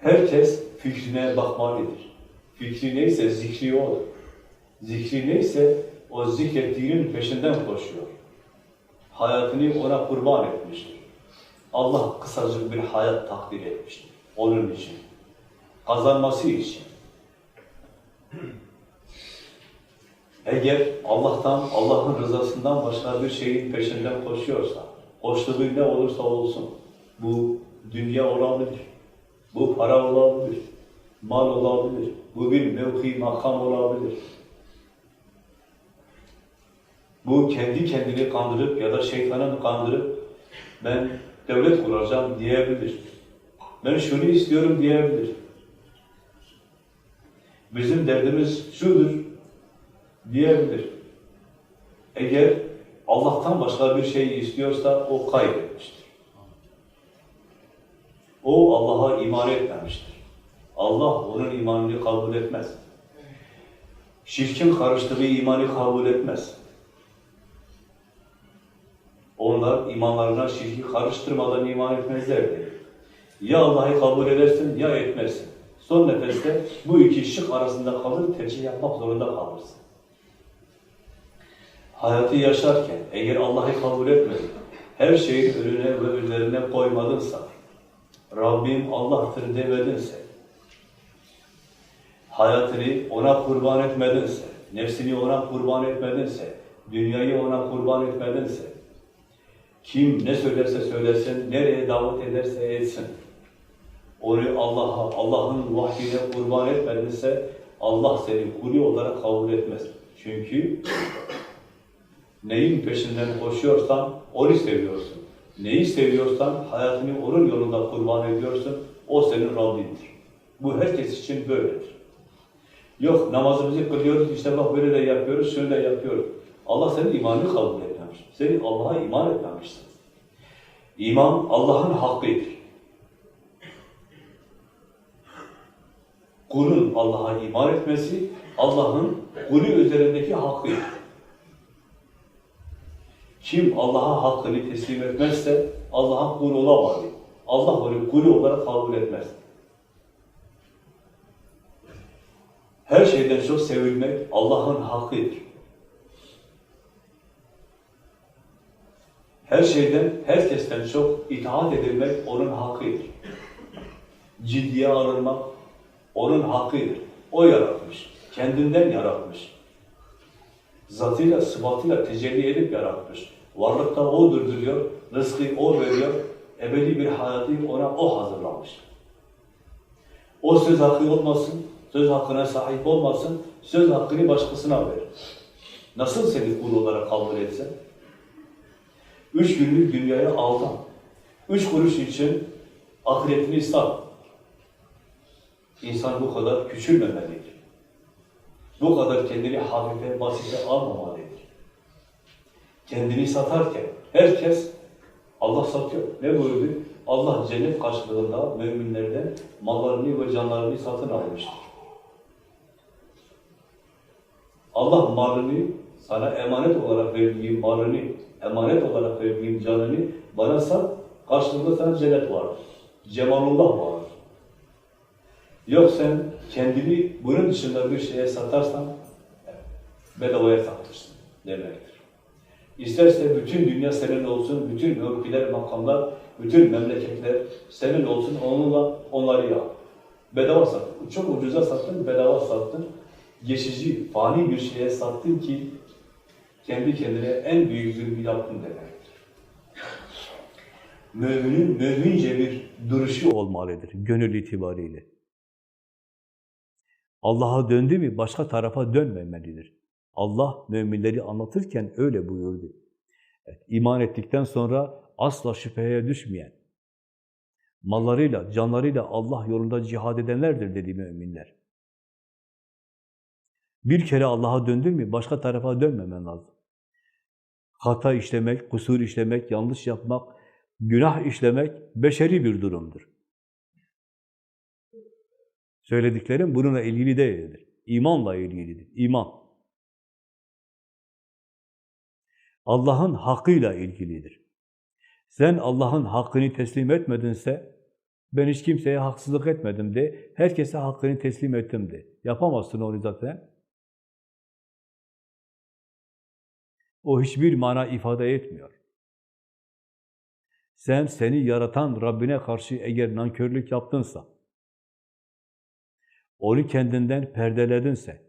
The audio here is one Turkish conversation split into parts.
Herkes fikrine bakmalıdır. Fikri neyse zikri odur. Zikri neyse o zikrettiğinin peşinden koşuyor. Hayatını ona kurban etmiştir. Allah kısacık bir hayat takdir etmiştir. Onun için. Kazanması için. Eğer Allah'tan, Allah'ın rızasından başka bir şeyin peşinden koşuyorsa, koştuğu ne olursa olsun, bu dünya olabilir, bu para olabilir, mal olabilir, bu bir mevki, makam olabilir. Bu kendi kendini kandırıp ya da şeytanın kandırıp ben devlet kuracağım diyebilir. Ben şunu istiyorum diyebilir. Bizim derdimiz şudur diyebilir. Eğer Allah'tan başka bir şey istiyorsa o kaybetmiştir. O Allah'a iman etmemiştir. Allah onun imanını kabul etmez. Şirkin karıştığı imanı kabul etmez. Onlar imanlarına şirki karıştırmadan iman etmezler dedi. Ya Allah'ı kabul edersin ya etmezsin. Son nefeste bu iki şık arasında kalır, tercih yapmak zorunda kalırsın. Hayatı yaşarken eğer Allah'ı kabul etmedin, her şeyi önüne ve üzerine koymadınsa, Rabbim Allah'tır demedinse, hayatını ona kurban etmedinse, nefsini ona kurban etmedinse, dünyayı ona kurban etmedinse, kim ne söylerse söylesin, nereye davet ederse etsin, onu Allah'a, Allah'ın vahyine kurban etmedinse, Allah seni kulu olarak kabul etmez. Çünkü neyin peşinden koşuyorsan onu seviyorsun. Neyi seviyorsan hayatını onun yolunda kurban ediyorsun. O senin Rabbindir. Bu herkes için böyledir. Yok namazımızı kılıyoruz, işte bak böyle de yapıyoruz, şöyle de yapıyoruz. Allah senin imanını kabul etmemiş. Senin Allah'a iman etmemişsin. İman Allah'ın hakkıdır. Kulun Allah'a iman etmesi Allah'ın kulü üzerindeki hakkıdır. Kim Allah'a hakkını teslim etmezse Allah'a kul olamaz. Allah onu kulü olarak kabul etmez. Her şeyden çok sevilmek Allah'ın hakkıdır. Her şeyden, herkesten çok itaat edilmek onun hakkıdır. Ciddiye alınmak onun hakkıdır. O yaratmış, kendinden yaratmış. Zatıyla, sıfatıyla tecelli edip yaratmış. Varlıkta O durduruyor, rızkı O veriyor, ebedi bir hayatı ona O hazırlamış. O söz hakkı olmasın, söz hakkına sahip olmasın, söz hakkını başkasına verir. Nasıl seni kul olarak kabul etse? Üç günlük dünyaya aldan. Üç kuruş için ahiretini sat. İnsan bu kadar küçülmemelidir. Bu kadar kendini hafife, basite almamalıdır. Kendini satarken herkes Allah satıyor. Ne buyurdu? Allah cennet karşılığında müminlerden mallarını ve canlarını satın almıştır. Allah malını sana emanet olarak verdiğim malını, emanet olarak verdiğim canını bana sat, karşılığında sana cennet vardır. Cemalullah vardır. Yok sen kendini bunun dışında bir şeye satarsan bedavaya satırsın demektir. İsterse bütün dünya senin olsun, bütün mevkiler, makamlar, bütün memleketler senin olsun, onunla onları yap. Bedava sat. Çok ucuza sattın, bedava sattın. Geçici, fani bir şeye sattın ki kendi kendine en büyük zulmü yaptın demektir. Müminin mümince bir duruşu olmalıdır, gönül itibariyle. Allah'a döndü mü başka tarafa dönmemelidir. Allah müminleri anlatırken öyle buyurdu. Evet, iman ettikten sonra asla şüpheye düşmeyen, mallarıyla, canlarıyla Allah yolunda cihad edenlerdir dedi müminler. Bir kere Allah'a döndün mü başka tarafa dönmemen lazım. Hata işlemek, kusur işlemek, yanlış yapmak, günah işlemek beşeri bir durumdur. Söylediklerim bununla ilgili değildir. İmanla ilgilidir. İman. Allah'ın hakkıyla ilgilidir. Sen Allah'ın hakkını teslim etmedinse Ben hiç kimseye haksızlık etmedim de, herkese hakkını teslim ettim de. Yapamazsın onu zaten. O hiçbir mana ifade etmiyor. Sen seni yaratan Rabbine karşı eğer nankörlük yaptınsa, onu kendinden perdeledinse,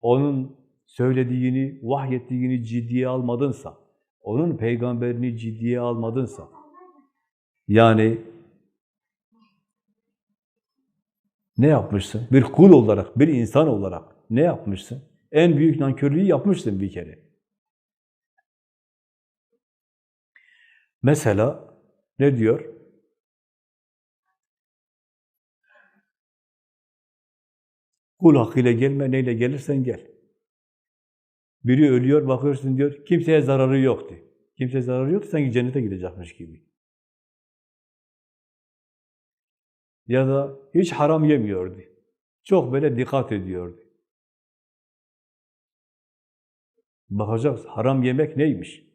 onun söylediğini, vahyettiğini ciddiye almadınsa, onun peygamberini ciddiye almadınsa, yani ne yapmışsın? Bir kul olarak, bir insan olarak ne yapmışsın? En büyük nankörlüğü yapmışsın bir kere. Mesela ne diyor? Kul hakkıyla gelme, neyle gelirsen gel. Biri ölüyor, bakıyorsun diyor, kimseye zararı yoktu. Kimseye zararı yoktu, sanki cennete gidecekmiş gibi. Ya da hiç haram yemiyordu. Çok böyle dikkat ediyordu. Bakacağız, haram yemek neymiş?